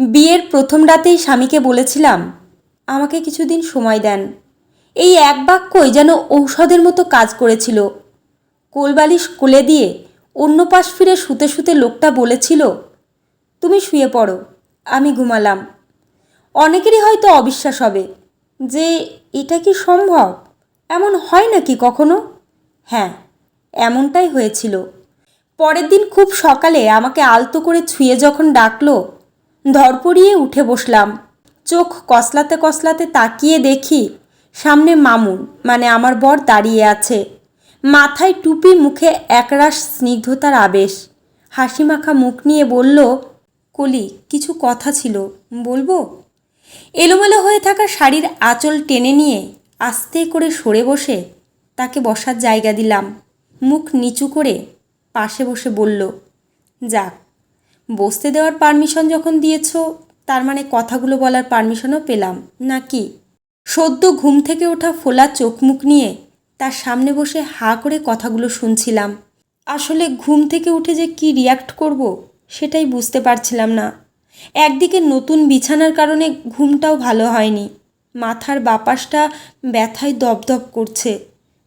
বিয়ের প্রথম রাতেই স্বামীকে বলেছিলাম, আমাকে কিছুদিন সময় দেন। এই এক বাক্যই যেন ঔষধের মতো কাজ করেছিল। কোলবালিশ কোলে দিয়ে অন্য পাশ ফিরে শুতে শুতে লোকটা বলেছিল, তুমি শুয়ে পড়ো, আমি ঘুমালাম। অনেকেরই হয়তো অবিশ্বাস হবে যে, এটা কি সম্ভব? এমন হয় নাকি কখনো? হ্যাঁ এমনটাই হয়েছিল। পরের দিন খুব সকালে আমাকে আলতো করে ছুঁয়ে যখন ডাকলো ধরপড়িয়ে উঠে বসলাম। চোখ কসলাতে কসলাতে তাকিয়ে দেখি সামনে মামুন মানে আমার বর দাঁড়িয়ে আছে। মাথায় টুপি, মুখে একরাশ স্নিগ্ধতার আবেশ। হাসি মাখা মুখ নিয়ে বলল, কলি, কিছু কথা ছিল, বলব? এলোমেলো হয়ে থাকা শাড়ির আঁচল টেনে নিয়ে আস্তে করে সরে বসে তাকে বসার জায়গা দিলাম। মুখ নিচু করে পাশে বসে বলল, যাক বসতে দেওয়ার পারমিশন যখন দিয়েছ, তার মানে কথাগুলো বলার পারমিশনও পেলাম, নাকি? সদ্য ঘুম থেকে ওঠা ফোলা চোখ মুখ নিয়ে তার সামনে বসে হা করে কথাগুলো শুনছিলাম। আসলে ঘুম থেকে উঠে যে কি রিয়াক্ট করব, সেটাই বুঝতে পারছিলাম না। একদিকে নতুন বিছানার কারণে ঘুমটাও ভালো হয়নি, মাথার বাপাসটা ব্যথায় দপদপ করছে,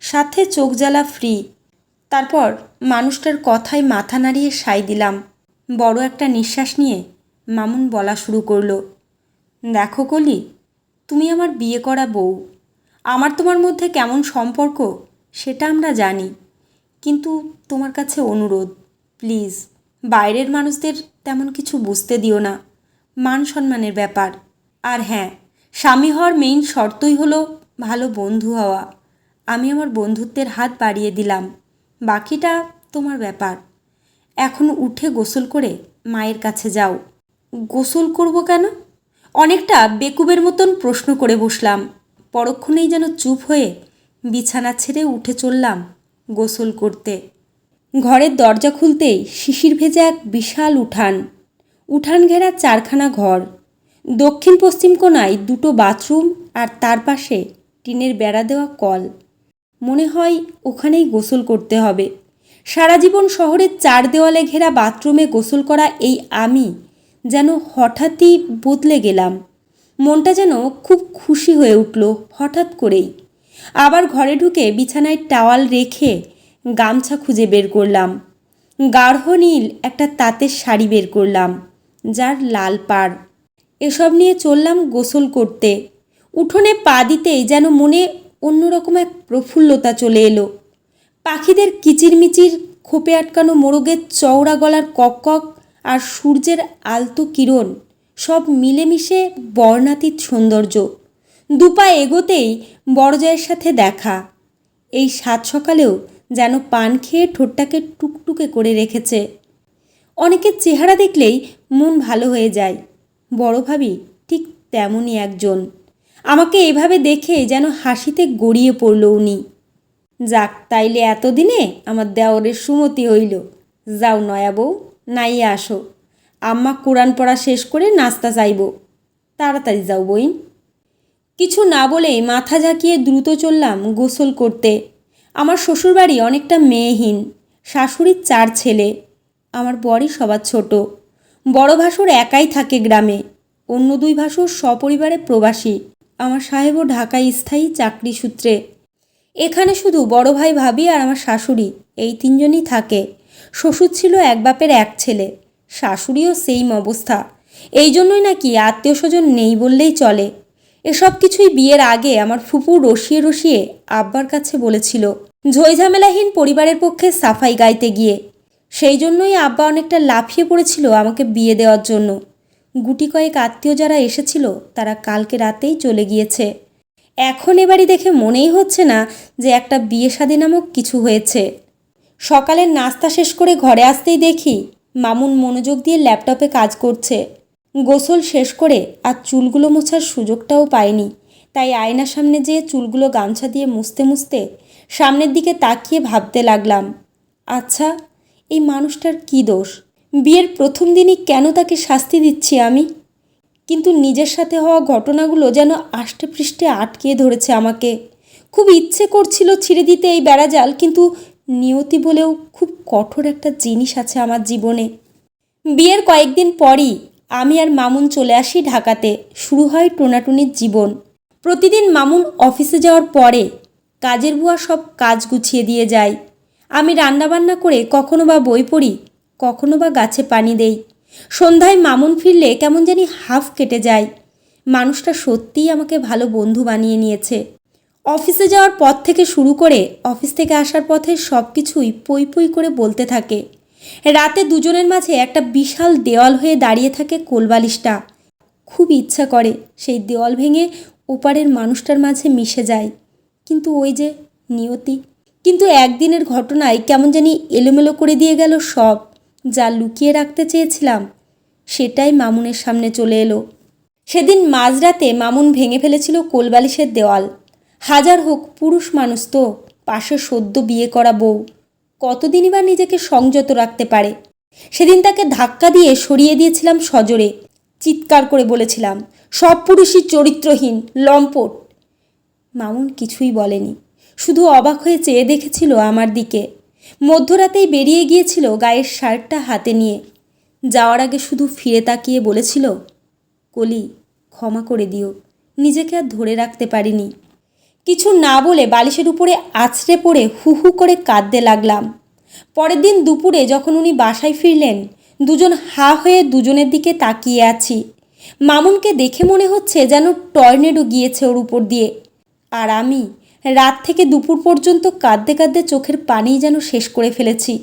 সাথে চোখ জ্বালা ফ্রি তারপর মানুষটার কথায় মাথা নাড়িয়ে সাই দিলাম। বড় একটা নিঃশ্বাস নিয়ে মামুন বলা শুরু করল, দেখো কলি, তুমি আমার বিয়ে করা বউ। আমার তোমার মধ্যে কেমন সম্পর্ক সেটা আমরা জানি, কিন্তু তোমার কাছে অনুরোধ, প্লিজ, বাইরের মানুষদের তেমন কিছু বুঝতে দিও না। মান সম্মানের ব্যাপার। আর হ্যাঁ স্বামী হওয়ার মেইন শর্তই হলো ভালো বন্ধু হওয়া। আমি আমার বন্ধুত্বের হাত বাড়িয়ে দিলাম। বাকিটা তোমার ব্যাপার। এখন উঠে গোসল করে মায়ের কাছে যাও। গোসল করব কেন? অনেকটা বেকুবের মতন প্রশ্ন করে বসলাম। পরক্ষণেই যেন চুপ হয়ে বিছানা ছেড়ে উঠে চললাম গোসল করতে। ঘরের দরজা খুলতেই শিশির ভেজা এক বিশাল উঠান। উঠান ঘেরা চারখানা ঘর। দক্ষিণ পশ্চিম কোণায় দুটো বাথরুম আর তার পাশে টিনের বেড়া দেওয়া কল। মনে হয় ওখানেই গোসল করতে হবে। সারা জীবন শহরের চার দেওয়ালে ঘেরা বাথরুমে গোসল করা এই আমি যেন হঠাৎই বদলে গেলাম। মনটা যেন খুব খুশি হয়ে উঠল হঠাৎ করেই। আবার ঘরে ঢুকে বিছানায় টাওয়াল রেখে গামছা খুঁজে বের করলাম। গাঢ় নীল একটা তাঁতের শাড়ি বের করলাম, যার লাল পাড়। এসব নিয়ে চললাম গোসল করতে। উঠোনে পা দিতেই যেন মনে অন্যরকম এক প্রফুল্লতা চলে এলো। পাখিদের কিচিরমিচির, খোপে আটকানো মোরগের চওড়া গলার কক আর সূর্যের আলতো কিরণ, সব মিলেমিশে বর্ণাতীত সৌন্দর্য। দুপা এগোতেই বড়জয়ের সাথে দেখা। এই সাত সকালেও যেন পান খেয়ে ঠোঁটটাকে টুকটুকে করে রেখেছে। অনেকের চেহারা দেখলেই মন ভালো হয়ে যায়। বড় ভাবি ঠিক তেমনই একজন। আমাকে এভাবে দেখে যেন হাসিতে গড়িয়ে পড়ল উনি। যাক, তাইলে এতদিনে আমার দেওরের সুমতি হইল। যাও নয়া বউ, নাইয়া আসো। আম্মা কোরআন পড়া শেষ করে নাস্তা চাইব। তাড়াতাড়ি যাও বইন। কিছু না বলেই মাথা ঝাঁকিয়ে দ্রুত চললাম গোসল করতে। আমার শ্বশুরবাড়ি অনেকটা মেয়েহীন, শাশুড়ির চার ছেলে। আমার বরই সবার ছোট। বড় ভাসুর একাই থাকে গ্রামে, অন্য দুই ভাসুর সপরিবারে প্রবাসী। আমার সাহেবও ঢাকায় স্থায়ী চাকরি সূত্রে। এখানে শুধু বড় ভাই ভাবি আর আমার শাশুড়ি, এই তিনজনই থাকে। শ্বশুর ছিল এক বাপের এক ছেলে, শাশুড়িও সেইম অবস্থা। এই জন্যই নাকি আত্মীয় স্বজন নেই বললেই চলে। এসব কিছুই বিয়ের আগে আমার ফুপু রসিয়ে রসিয়ে আব্বার কাছে বলেছিল। ঝইঝামেলাহীন পরিবারের পক্ষে সাফাই গাইতে গিয়ে। সেই জন্যই আব্বা অনেকটা লাফিয়ে পড়েছিল আমাকে বিয়ে দেওয়ার জন্য। গুটি কয়েক আত্মীয় যারা এসেছিল, তারা কালকে রাতেই চলে গিয়েছে। এখন এবারই দেখে মনেই হচ্ছে না যে একটা বিয়ে শাদী নামক কিছু হয়েছে। সকালের নাস্তা শেষ করে ঘরে আসতেই দেখি মামুন মনোযোগ দিয়ে ল্যাপটপে কাজ করছে। গোসল শেষ করে আর চুলগুলো মোছার সুযোগটাও পাইনি তাই আয়নার সামনে যেয়ে চুলগুলো গামছা দিয়ে মুছতে মুছতে সামনের দিকে তাকিয়ে ভাবতে লাগলাম আচ্ছা এই মানুষটার কী দোষ? বিয়ের প্রথম দিনই কেন তাকে শাস্তি দিচ্ছি আমি? কিন্তু নিজের সাথে হওয়া ঘটনাগুলো যেন আষ্টে পৃষ্ঠে আটকে ধরেছে আমাকে। খুব ইচ্ছে করছিল ছিঁড়ে দিতে এই বেড়াজাল কিন্তু নিয়তি বলেও খুব কঠোর একটা জিনিস আছে আমার জীবনে। বিয়ের কয়েকদিন পরই আমি আর মামুন চলে আসি ঢাকাতে। শুরু হয় টোনাটুনির জীবন। প্রতিদিন মামুন অফিসে যাওয়ার পরে কাজের বুয়া সব কাজ গুছিয়ে দিয়ে যায়। আমি রান্নাবান্না করে কখনো বা বই পড়ি, কখনো বা গাছে পানি দেই। সন্ধ্যায় মামুন ফিরলে কেমন জানি হাফ কেটে যায়। মানুষটা সত্যিই আমাকে ভালো বন্ধু বানিয়ে নিয়েছে। অফিসে যাওয়ার পথ থেকে শুরু করে অফিস থেকে আসার পথে সব কিছুই পই পই করে বলতে থাকে। রাতে দুজনের মাঝে একটা বিশাল দেওয়াল হয়ে দাঁড়িয়ে থাকে কোলবালিশটা। খুব ইচ্ছা করে সেই দেওয়াল ভেঙে ওপারের মানুষটার মাঝে মিশে যায়। কিন্তু ওই যে নিয়তি। কিন্তু একদিনের ঘটনায় কেমন জানি এলোমেলো করে দিয়ে গেল সব। যা লুকিয়ে রাখতে চেয়েছিলাম, সেটাই মামুনের সামনে চলে এলো। সেদিন মাঝরাতে মামুন ভেঙে ফেলেছিল কোলবালিশের দেওয়াল। হাজার হোক পুরুষ মানুষ তো, পাশে সদ্য বিয়ে করা বউ। কতদিনই বা নিজেকে সংযত রাখতে পারে। সেদিন তাকে ধাক্কা দিয়ে সরিয়ে দিয়েছিলাম সজোরে। চিৎকার করে বলেছিলাম, সব পুরুষই চরিত্রহীন, লম্পট। মামুন কিছুই বলেনি, শুধু অবাক হয়ে চেয়ে দেখেছিল আমার দিকে। মধ্যরাতেই বেরিয়ে গিয়েছিল গায়ের শার্টটা হাতে নিয়ে। যাওয়ার আগে শুধু ফিরে তাকিয়ে বলেছিল, কলি, ক্ষমা করে দিও, নিজেকে আর ধরে রাখতে পারিনি। কিছু না বলে বালিশের উপরে আছড়ে পড়ে হু হু করে কাঁদতে লাগলাম। পরের দিন দুপুরে যখন উনি বাসায় ফিরলেন, দুজন হা হয়ে দুজনের দিকে তাকিয়ে আছি। মামুনকে দেখে মনে হচ্ছে যেন টর্নেডো গিয়েছে ওর উপর দিয়ে। আর আমি রাত থেকে দুপুর পর্যন্ত কাঁদতে কাঁদতে চোখের পানিই যেন শেষ করে ফেলেছি।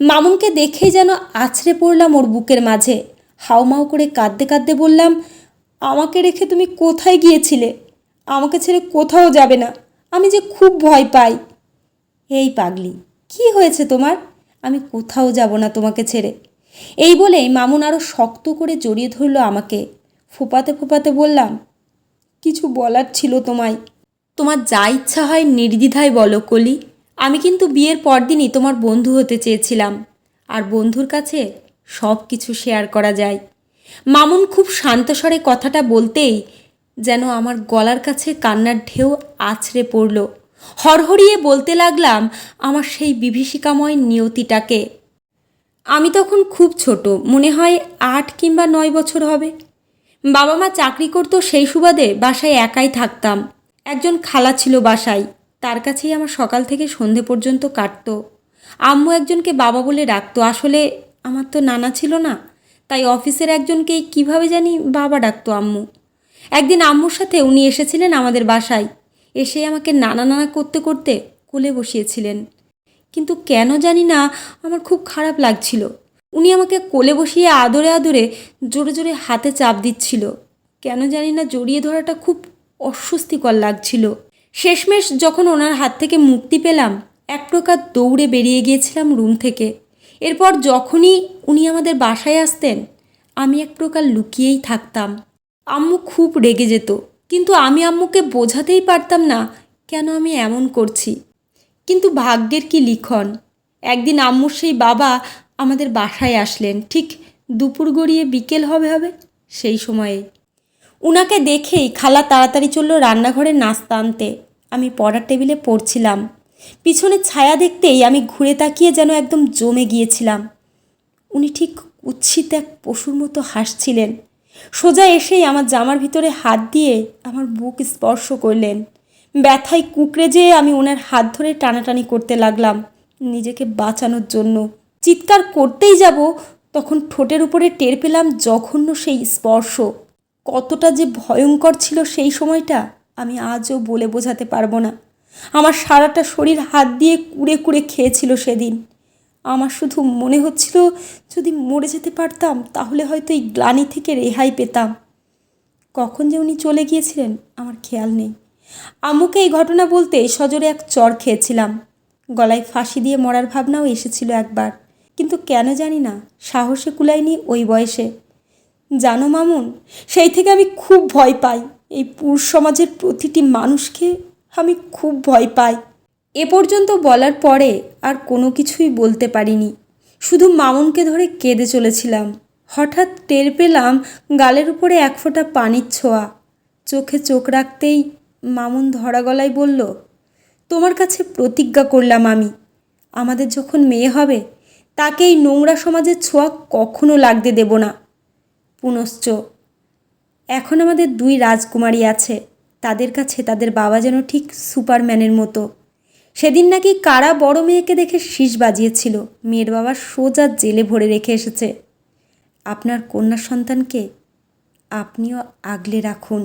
মামুনকে দেখেই যেন আছড়ে পড়লাম ওর বুকের মাঝে। হাউমাউ করে কাঁদতে কাঁদতে বললাম, আমাকে রেখে তুমি কোথায় গিয়েছিলে? আমাকে ছেড়ে কোথাও যাবে না। আমি যে খুব ভয় পাই। এই পাগলি, কি হয়েছে তোমার? আমি কোথাও যাব না তোমাকে ছেড়ে। এই বলেই মামুন আরও শক্ত করে জড়িয়ে ধরল আমাকে। ফোপাতে ফোপাতে বললাম, কিছু বলার ছিল তোমায়। তোমার যা ইচ্ছা হয় নির্দ্বিধায় বলো, কলি। আমি কিন্তু বিয়ের পরদিনই তোমার বন্ধু হতে চেয়েছিলাম। আর বন্ধুর কাছে সব কিছু শেয়ার করা যায়। মামুন খুব শান্তস্বরে কথাটা বলতেই যেন আমার গলার কাছে কান্নার ঢেউ আছড়ে পড়ল। হরহরিয়ে বলতে লাগলাম, আমার সেই বিভীষিকাময় নিয়তিটাকে। আমি তখন খুব ছোট, মনে হয় আট কিংবা নয় বছর হবে। বাবা মা চাকরি করতো সেই সুবাদে বাসায় একাই থাকতাম। একজন খালা ছিল বাসায়। তার কাছেই আমার সকাল থেকে সন্ধে পর্যন্ত কাটত। আম্মু একজনকে বাবা বলে ডাকতো। আসলে আমার তো নানা ছিল না। তাই অফিসের একজনকেই কীভাবে জানি বাবা ডাকতো আম্মু। একদিন আম্মুর সাথে উনি এসেছিলেন আমাদের বাসায়। এসে আমাকে নানা নানা করতে করতে কোলে বসিয়েছিলেন। কিন্তু কেন জানি না, আমার খুব খারাপ লাগছিল। উনি আমাকে কোলে বসিয়ে আদরে আদরে জোরে জোরে হাতে চাপ দিচ্ছিল। কেন জানি না, জড়িয়ে ধরাটা খুব অস্বস্তিকর লাগছিল। শেষমেশ যখন ওনার হাত থেকে মুক্তি পেলাম, এক প্রকার দৌড়ে বেরিয়ে গিয়েছিলাম রুম থেকে। এরপর যখনই উনি আমাদের বাসায় আসতেন, আমি এক প্রকার লুকিয়েই থাকতাম। আম্মু খুব রেগে যেত, কিন্তু আমি আম্মুকে বোঝাতেই পারতাম না, কেন আমি এমন করছি। কিন্তু ভাগ্যের কি লিখন? একদিন আম্মুর সেই বাবা আমাদের বাসায় আসলেন। ঠিক দুপুর গড়িয়ে বিকেল হবে হবে সেই সময়ে। উনাকে দেখেই খালা তাড়াতাড়ি চলল রান্নাঘরে নাস্তা আনতে। আমি পড়ার টেবিলে পড়ছিলাম। পিছনে ছায়া দেখতেই আমি ঘুরে তাকিয়ে যেন একদম জমে গিয়েছিলাম। উনি ঠিক উচ্ছিত এক পশুর মতো হাসছিলেন। সোজা এসেই আমার জামার ভিতরে হাত দিয়ে আমার বুক স্পর্শ করলেন। ব্যথায় কুকড়ে যেয়ে আমি ওনার হাত ধরে টানাটানি করতে লাগলাম নিজেকে বাঁচানোর জন্য। চিৎকার করতেই যাব, তখন ঠোঁটের উপরে টের পেলাম জঘন্য সেই স্পর্শ। কতটা যে ভয়ঙ্কর ছিল সেই সময়টা আমি আজও বলে বোঝাতে পারব না। আমার সারাটা শরীর হাত দিয়ে কুড়ে কুড়ে খেয়েছিল সেদিন। আমার শুধু মনে হচ্ছিল যদি মরে যেতে পারতাম, তাহলে হয়তো এই গ্লানি থেকে রেহাই পেতাম। কখন যে উনি চলে গিয়েছিলেন, আমার খেয়াল নেই। আম্মুকে এই ঘটনা বলতে সজোরে এক চর খেয়েছিলাম। গলায় ফাঁসি দিয়ে মরার ভাবনাও এসেছিল একবার। কিন্তু কেন জানি না, সাহসে কুলাইনি ওই বয়সে। জানো মামুন, সেই থেকে আমি খুব ভয় পাই। এই পুরুষ সমাজের প্রতিটি মানুষকে আমি খুব ভয় পাই। এ পর্যন্ত বলার পরে আর কোনো কিছুই বলতে পারিনি। শুধু মামুনকে ধরে কেঁদে চলেছিলাম। হঠাৎ টের পেলাম গালের উপরে এক ফোঁটা পানির ছোঁয়া। চোখে চোখ রাখতেই মামুন ধরা গলায় বলল, তোমার কাছে প্রতিজ্ঞা করলাম আমি। আমাদের যখন মেয়ে হবে, তাকে এই নোংরা সমাজের ছোঁয়া কখনো লাগতে দেব না। পুনশ্চ। এখন আমাদের দুই রাজকুমারী আছে, তাদের কাছে তাদের বাবা যেন ঠিক সুপারম্যানের মতো। সেদিন নাকি কারা বড় মেয়েকে দেখে শীষ বাজিয়েছিল, মেয়ের বাবা সোজা জেলে ভরে রেখে এসেছে। আপনার কন্যা সন্তানকে আপনিও আগলে রাখুন।